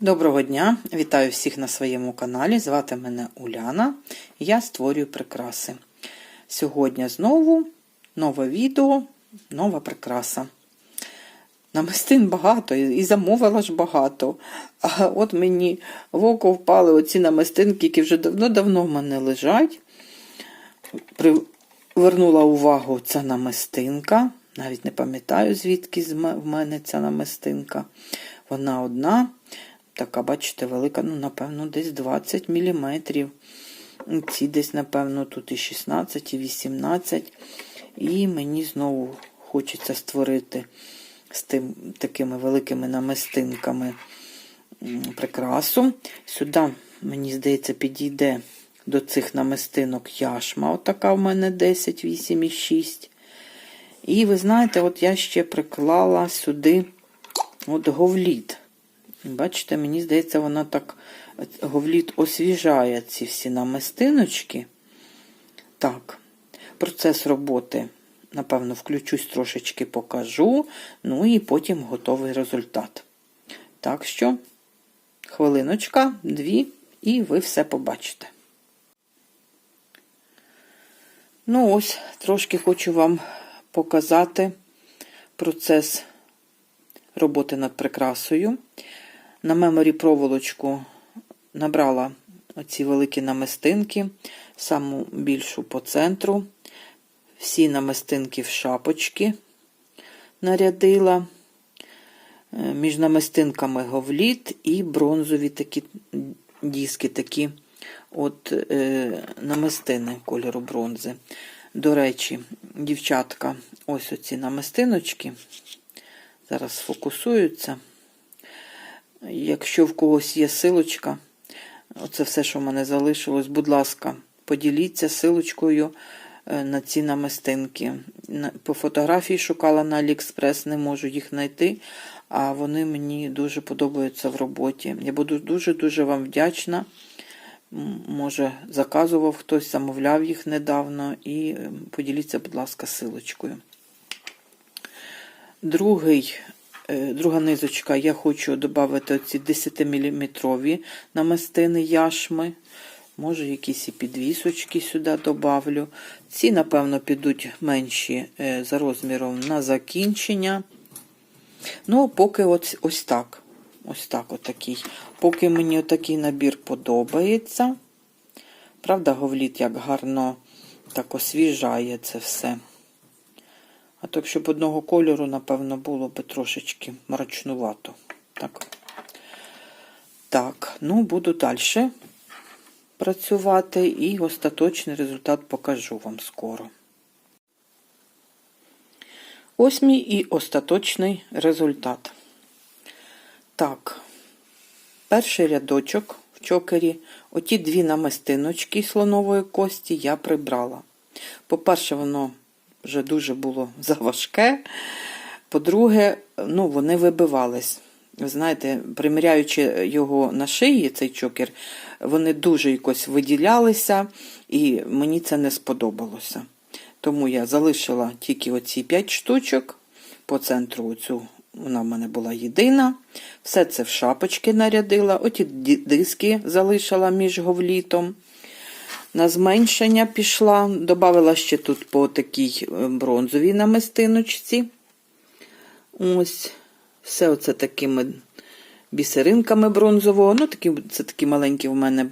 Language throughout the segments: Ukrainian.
Доброго дня! Вітаю всіх на своєму каналі. Звати мене Уляна. Я створюю прикраси. Сьогодні знову нове відео, нова прикраса. Намистин багато і замовила ж багато. А от мені в око впали оці намистинки, які вже давно-давно в мене лежать. Привернула увагу ця намистинка. Навіть не пам'ятаю, звідки в мене ця намистинка. Вона одна. Така, бачите, велика, ну, напевно, десь 20 мм. Ці десь, напевно, тут і 16, і 18. І мені знову хочеться створити з тим, такими великими намистинками прикрасу. Сюди, мені здається, підійде до цих намистинок яшма. Отака в мене 10, 8 і 6. І ви знаєте, от я ще приклала сюди от говліт. Бачите, мені здається, вона так говліт освіжає ці всі намистиночки. Так, процес роботи, напевно, включусь трошечки покажу, ну і потім готовий результат. Так що, хвилиночка, дві, і ви все побачите. Ну, ось, трошки хочу вам показати процес роботи над прикрасою. На меморі проволочку набрала оці великі намистинки, саму більшу по центру. Всі намистинки в шапочки нарядила. Е, між намистинками говліт і бронзові такі диски, такі от е, намистини кольору бронзи. До речі, дівчатка, ось оці намистиночки. Зараз сфокусуються. Якщо в когось є силочка, оце все, що в мене залишилось, будь ласка, поділіться силочкою е, на ці намистинки. По фотографії шукала на Аліекспрес, не можу їх знайти, а вони мені дуже подобаються в роботі. Я буду дуже-дуже вам вдячна. Може, заказував хтось, замовляв їх недавно, і е, поділіться, будь ласка, силочкою. Другий друга низочка, я хочу додати оці 10-мм намистини яшми. Може, якісь і підвісочки сюди додавлю. Ці, напевно, підуть менші е, за розміром на закінчення. Ну, поки ось ось так. Ось так отакий. Поки мені отакий набір подобається. Правда, говліт як гарно так освіжає це все. А то, щоб одного кольору, напевно, було би трошечки мрачнувато. Так, так, ну, буду далі працювати і остаточний результат покажу вам скоро. Ось мій і остаточний результат. Так, перший рядочок в чокері, оті дві намистиночки слонової кості я прибрала. По-перше, воно вже дуже було заважке. По-друге, ну, вони вибивались. Ви знаєте, приміряючи його на шиї, цей чокер, вони дуже якось виділялися, і мені це не сподобалося. Тому я залишила тільки оці 5 штучок по центру оцю, вона в мене була єдина. Все це в шапочки нарядила, оті диски залишила між говлітом на зменшення пішла. Добавила ще тут по такій е, бронзовій намистиночці. Ось, все оце такими бісеринками бронзового. Ну, такі, це такі маленькі в мене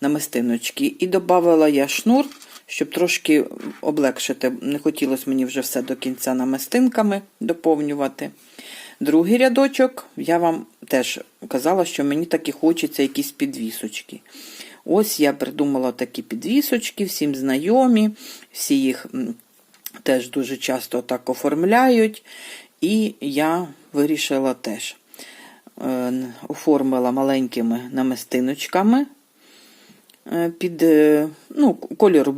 намистиночки. І додавала я шнур, щоб трошки облегшити. Не хотілося мені вже все до кінця намистинками доповнювати. Другий рядочок я вам теж казала, що мені так і хочеться якісь підвісочки. Ось я придумала такі підвісочки, всім знайомі, всі їх теж дуже часто так оформляють. І я вирішила теж е, оформила маленькими намистиночками е, під е, ну, кольору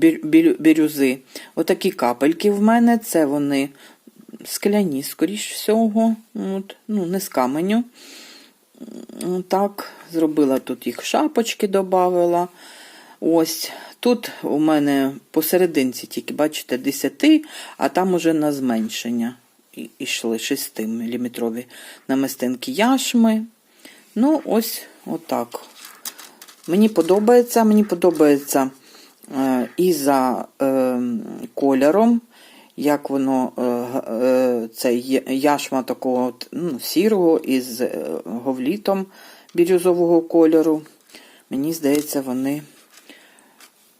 бірюзи. Отакі капельки в мене, це вони скляні, скоріш всього, от, ну, не з каменю. Так, зробила тут їх шапочки, додавила. Ось тут у мене посерединці тільки, бачите, 10, а там уже на зменшення йшли 6 мм намистинки яшми. Ну, ось отак. Мені подобається, мені подобається е, і за е, кольором, як воно, е, е, це яшма такого ну, сірого із е, говлітом бірюзового кольору. Мені здається, вони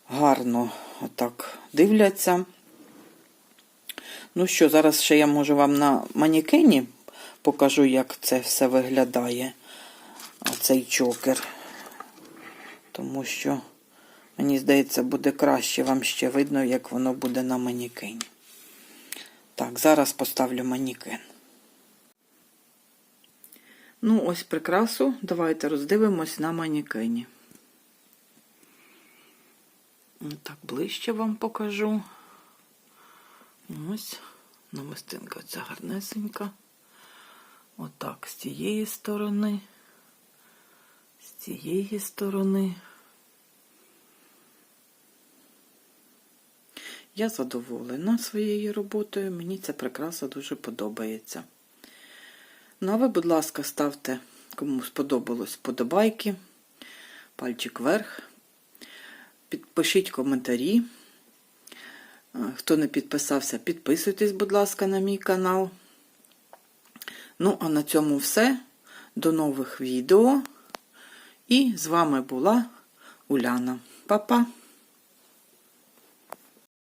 гарно отак дивляться. Ну що, зараз ще я можу вам на манікені покажу, як це все виглядає, цей чокер. Тому що, мені здається, буде краще вам ще видно, як воно буде на манікені. Так, зараз поставлю манікен. Ну, ось прикрасу. Давайте роздивимось на манікені. Так, ближче вам покажу. Ось, намистинка ця гарнесенька. Отак, з цієї сторони, з цієї сторони. Я задоволена своєю роботою, мені ця прикраса дуже подобається. Ну, а ви, будь ласка, ставте, кому сподобалось, подобайки, пальчик вверх. Підпишіть коментарі. Хто не підписався, підписуйтесь, будь ласка, на мій канал. Ну, а на цьому все. До нових відео. І з вами була Уляна. Па-па!